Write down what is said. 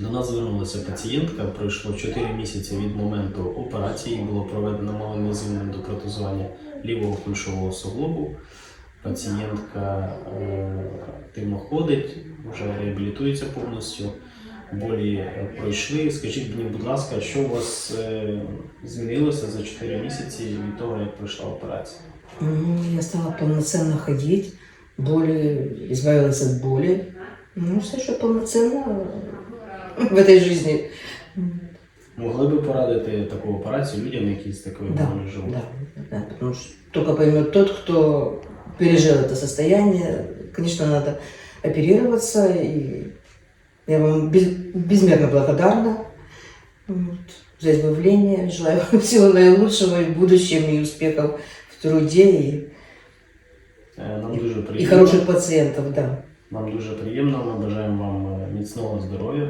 До нас звернулася пацієнтка. Пройшло 4 місяці від моменту операції. Було проведено малоінвазивне допротезування лівого кульшового суглобу. Пацієнтка е, активно ходить, вже реабілітується повністю. Болі е, пройшли. Скажіть мені, будь ласка, що у вас е, змінилося за 4 місяці від того, як пройшла операція? Я стала полноценно ходить, боли, избавилась от боли. Ну, все, что полноценно в этой жизни. Могли би порадити таку операцію людям, які з такою Да, болью живуть? да, да, потому что только поймет тот, кто пережил это состояние. Конечно, надо оперироваться, и я вам без- безмерно благодарна вот, за избавление. Желаю вам всего наилучшего и в будущем, и успехов в труде, и, Е, Нам дуже и приємно. хороших пациентов, да. Нам дуже приємно. Ми бажаємо вам е, міцного здоров'я.